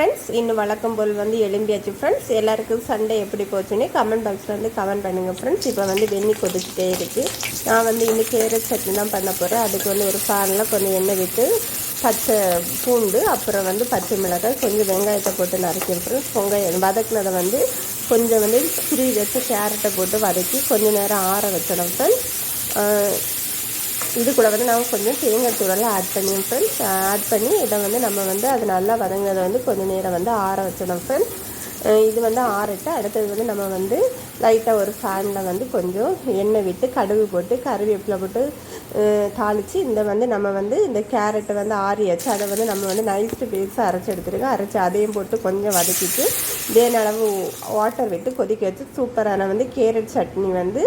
Friends இன்னும் வழக்கம் போல் வந்து எலும்பியாச்சு ஃப்ரெண்ட்ஸ் எல்லாருக்கும் சண்டே எப்படி போச்சுன்னு கமெண்ட் பாக்ஸில் வந்து கமெண்ட் பண்ணுங்கள் ஃப்ரெண்ட்ஸ் இப்போ வந்து வெண்ணி கொதிச்சுட்டே இருக்குது நான் வந்து இன்னும் கேரட் சட்னி தான் பண்ண போகிறேன் அதுக்கு வந்து ஒரு ஃபேனில் கொஞ்சம் எண்ணெய் விட்டு பச்சை பூண்டு அப்புறம் வந்து பச்சை மிளகாய் கொஞ்சம் வெங்காயத்தை போட்டு நறுக்கேன் ஃப்ரெண்ட்ஸ் வெங்காயம் வதக்குனதை வந்து கொஞ்சம் வந்து துருவி வச்சு கேரட்டை போட்டு வதக்கி கொஞ்சம் நேரம் ஆற வச்சிடும் ஃப்ரெண்ட்ஸ் இது கூட வந்து நாங்கள் கொஞ்சம் தேங்காய் தூளெல்லாம் ஆட் பண்ணியும் ஃப்ரெண்ட்ஸ் ஆட் பண்ணி இதை வந்து நம்ம வந்து அது நல்லா வதங்கினதை வந்து கொஞ்சம் நேரம் வந்து ஆற வச்சிடணும் ஃப்ரெண்ட்ஸ் இது வந்து ஆறிட்டு அடுத்தது வந்து நம்ம வந்து லைட்டாக ஒரு ஃபேனில் வந்து கொஞ்சம் எண்ணெய் விட்டு கடுகு போட்டு கருவேப்பிலை போட்டு தாளித்து இந்த வந்து நம்ம வந்து இந்த கேரட்டை வந்து ஆறியாச்சு அதை வந்து நம்ம வந்து நைஸ்ட்டு பீஸாக அரைச்சி எடுத்துருக்கோம் அரைச்சி அதையும் போட்டு கொஞ்சம் வதக்கிட்டு தேன அளவு வாட்டர் விட்டு கொதிக்க வச்சு சூப்பரான வந்து கேரட் சட்னி வந்து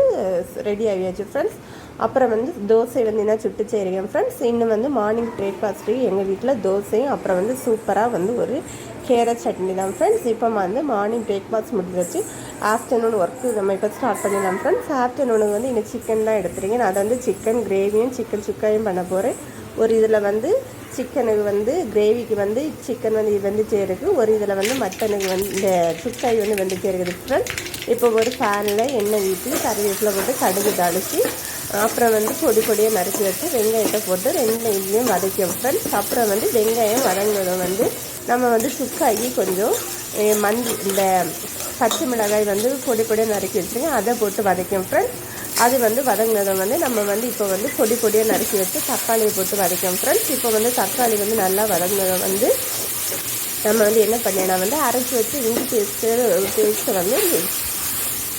ரெடி ஆகியாச்சு ஃப்ரெண்ட்ஸ் அப்புறம் வந்து தோசை வந்து என்ன சுட்டு செய்கிறேன் ஃப்ரெண்ட்ஸ் இன்னும் வந்து மார்னிங் பிரேக்ஃபாஸ்ட்டு எங்கள் வீட்டில் தோசையும் அப்புறம் வந்து சூப்பராக வந்து ஒரு கேரட் சட்னி தான். ஃப்ரெண்ட்ஸ் இப்போ வந்து மார்னிங் பிரேக்ஃபாஸ்ட் முடிஞ்சிச்சு ஆஃப்டர்நூன் ஒர்க்கு நம்ம இப்போ ஸ்டார்ட் பண்ணிடலாம். ஃப்ரெண்ட்ஸ் ஆஃப்டர்நூனுக்கு வந்து இன்னும் சிக்கன் தான் எடுத்துருங்க நான் அதை வந்து சிக்கன் கிரேவியும் சிக்கன் சுக்காயும் பண்ண போகிறேன் ஒரு இதில் வந்து சிக்கனுக்கு வந்து கிரேவிக்கு வந்து சிக்கன் வந்து இது இருக்குது ஒரு இதில் வந்து மட்டனுக்கு வந்து இந்த சுக்காய் வந்து வந்து இருக்குது ஃப்ரெண்ட்ஸ் இப்போ ஒரு ஃபேனில் எண்ணெய் ஊற்றி கறிவேப்பிலை போட்டு கடுகு தாளித்து அப்புறம் வந்து பொடி பொடியாக நறுக்கி வச்சு வெங்காயத்தை போட்டு ரெண்டு இதுலேயும் வதக்கி ஃப்ரெண்ட்ஸ் அப்புறம் வந்து வெங்காயம் வதங்கினதும் வந்து நம்ம வந்து சுக்காகி கொஞ்சம் மஞ்சள் இந்த பச்சை மிளகாய் வந்து பொடி பொடியாக நறுக்கி வச்சுங்க அதை போட்டு வதக்கும் ஃப்ரெண்ட்ஸ் அது வந்து வதங்கினதை வந்து நம்ம வந்து இப்போ வந்து பொடி பொடியாக நறுக்கி வச்சு தக்காளியை போட்டு வதக்கோம் ஃப்ரெண்ட்ஸ் இப்போ வந்து தக்காளி வந்து நல்லா வதங்கினதை வந்து நம்ம வந்து என்ன பண்ணேன்னா வந்து அரைச்சி வச்சு இஞ்சி பேஸ்ட்டு பேஸ்ட்டை வந்து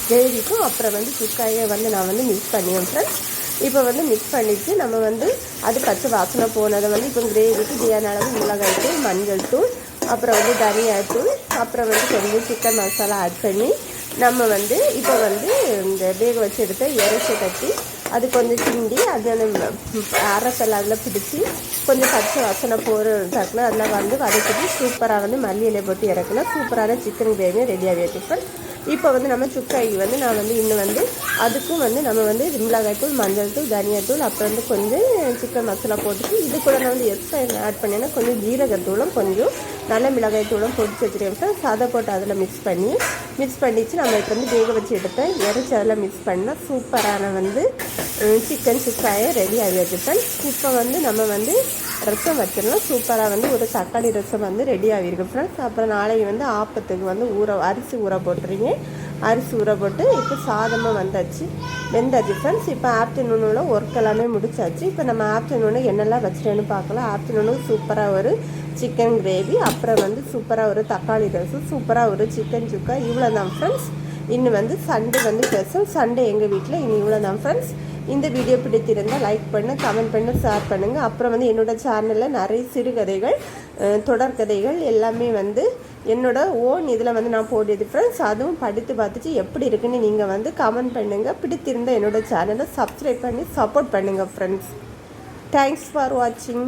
கிரேவிக்கும் அப்புறம் வந்து சிக்காயை வந்து நான் வந்து மிக்ஸ் பண்ணிவேன் ஃப்ரெண்ட்ஸ் இப்போ வந்து மிக்ஸ் பண்ணிவிட்டு நம்ம வந்து அது பச்சை வாசனை போனதை வந்து இப்போ கிரேவிக்கு தேவையான அளவு மிளகாய் தூள் மஞ்சள் தூள் அப்புறம் வந்து தனியாத்தூள் அப்புறம் வந்து கொஞ்சம் சிக்கன் மசாலா ஆட் பண்ணி நம்ம வந்து இப்போ வந்து இந்த வேக வச்சு எடுத்த இறைச்சி கட்டி அது கொஞ்சம் கிண்டி அது அந்த அதில் பிடிச்சி கொஞ்சம் பச்சை வாசனை போகிற தக்கில் அதில் வந்து வதக்கிட்டு சூப்பராக வந்து மல்லி இலை போட்டு இறக்கணும் சூப்பரான சிக்கன் கிரேவியும் ரெடியாகவே வச்சுப்பேன் இப்போ வந்து நம்ம சுக்காய் வந்து நான் வந்து இன்னும் வந்து அதுக்கும் வந்து நம்ம வந்து மிளகாய் தூள் மஞ்சள் தூள் தனியாத்தூள் அப்புறம் வந்து கொஞ்சம் சிக்கன் மசாலா போட்டுட்டு இது கூட நான் வந்து எக்ஸ்ட்ரா ஆட் பண்ணேன்னா கொஞ்சம் ஜீரகத்தூளும் கொஞ்சம் நல்ல மிளகாய் தூளும் பொடிச்சு வச்சுருக்கேன். சாதம் போட்டு அதில் மிக்ஸ் பண்ணி மிக்ஸ் பண்ணிச்சு. நம்ம இப்போ வந்து வேக வச்சு எடுத்தேன் இறச்சி அதில் மிக்ஸ் பண்ணால் சூப்பரான வந்து சிக்கன் சுக்காயை ரெடி ஆகி வச்சுப்பேன் இப்போ வந்து நம்ம வந்து ரசம் வச்சிடலாம் சூப்பராக வந்து ஒரு தக்காளி ரசம் வந்து ரெடி ஆகிருக்கு ஃப்ரெண்ட்ஸ் அப்புறம் நாளைக்கு வந்து ஆப்பத்துக்கு வந்து ஊற அரிசி ஊற போட்டுருங்க. அரிசி ஊற போட்டு இப்போ சாதமாக வந்தாச்சு. வெந்தாச்சு. ஃப்ரெண்ட்ஸ் இப்போ ஆஃப்டர்நூனில் ஒர்க் எல்லாமே முடிச்சாச்சு. இப்போ நம்ம ஆஃப்டர்நூனு என்னெல்லாம் வச்சுட்டேன்னு பார்க்கலாம். ஆஃப்டர்நூனுக்கு சூப்பராக ஒரு சிக்கன் கிரேவி அப்புறம் வந்து சூப்பராக ஒரு தக்காளி ரசம் சூப்பராக ஒரு சிக்கன் சுக்கா இவ்வளோ தான் ஃப்ரெண்ட்ஸ் இன்னும் வந்து சண்டே வந்து ஸ்பெஷல் சண்டே எங்கள் வீட்டில் இன்னும் இவ்வளோ தான் ஃப்ரெண்ட்ஸ் இந்த வீடியோ பிடித்திருந்தால் லைக் பண்ணு கமெண்ட் பண்ணு ஷேர் பண்ணுங்கள் அப்புறம் வந்து என்னோடய சேனலில் நிறைய சிறுகதைகள் தொடர்கதைகள் எல்லாமே வந்து என்னோட ஓன் இதில் வந்து நான் போடுறது ஃப்ரெண்ட்ஸ் அதுவும் படித்து பார்த்துட்டு எப்படி இருக்குன்னு நீங்கள் வந்து கமெண்ட் பண்ணுங்கள் பிடித்திருந்தால் என்னோடய சேனலை சப்ஸ்கிரைப் பண்ணி சப்போர்ட் பண்ணுங்கள் ஃப்ரெண்ட்ஸ் தேங்க்ஸ் ஃபார் வாட்சிங்